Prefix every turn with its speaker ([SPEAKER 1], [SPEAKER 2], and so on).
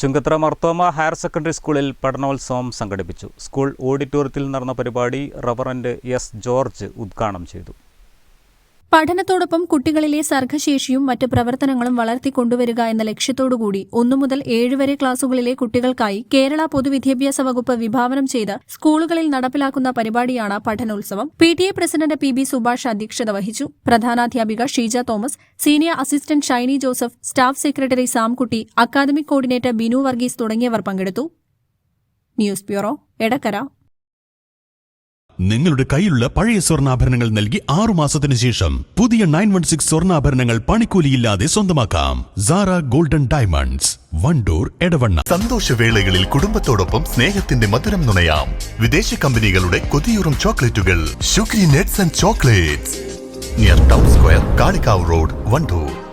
[SPEAKER 1] Chungathara Marthoma higher secondary സ്കൂളിൽ പഠനോത്സവം സംഘടിപ്പിച്ചു. സ്കൂൾ ഓഡിറ്റോറിയത്തിൽ നടന്ന പരിപാടി റവറന്റ് എസ് ജോർജ് ഉദ്ഘാടനം ചെയ്തു.
[SPEAKER 2] പഠനത്തോടൊപ്പം കുട്ടികളിലെ സർഗശേഷിയും മറ്റ് പ്രവർത്തനങ്ങളും വളർത്തിക്കൊണ്ടുവരിക എന്ന ലക്ഷ്യത്തോടുകൂടി ഒന്നു മുതൽ ഏഴുവരെ ക്ലാസുകളിലെ കുട്ടികൾക്കായി കേരള പൊതുവിദ്യാഭ്യാസ വകുപ്പ് വിഭാവനം ചെയ്ത് സ്കൂളുകളിൽ നടപ്പിലാക്കുന്ന പരിപാടിയാണ് പഠനോത്സവം. P T A president P B Subhash അധ്യക്ഷത വഹിച്ചു. പ്രധാനാധ്യാപിക Sheeja Thomas senior assistant Shiny Joseph staff secretary Samkutty academic coordinator Binu Varghese തുടങ്ങിയവർ പങ്കെടുത്തു. News bureau Edakkara.
[SPEAKER 3] നിങ്ങളുടെ കയ്യിലുള്ള പഴയ സ്വർണാഭരണങ്ങൾ നൽകി ആറു മാസത്തിന് ശേഷം പുതിയ നയൻ വൺ സിക്സ് സ്വർണാഭരണങ്ങൾ പണിക്കൂലിയില്ലാതെ സ്വന്തമാക്കാം. Sara golden diamonds Wandoor Edavanna.
[SPEAKER 4] സന്തോഷവേളകളിൽ കുടുംബത്തോടൊപ്പം സ്നേഹത്തിന്റെ മധുരം നുണയാം. വിദേശ കമ്പനികളുടെ കൊതിയൂറും ചോക്ലേറ്റുകൾ. Sugary nuts and chocolates near town square Kalikavu road Wandoor.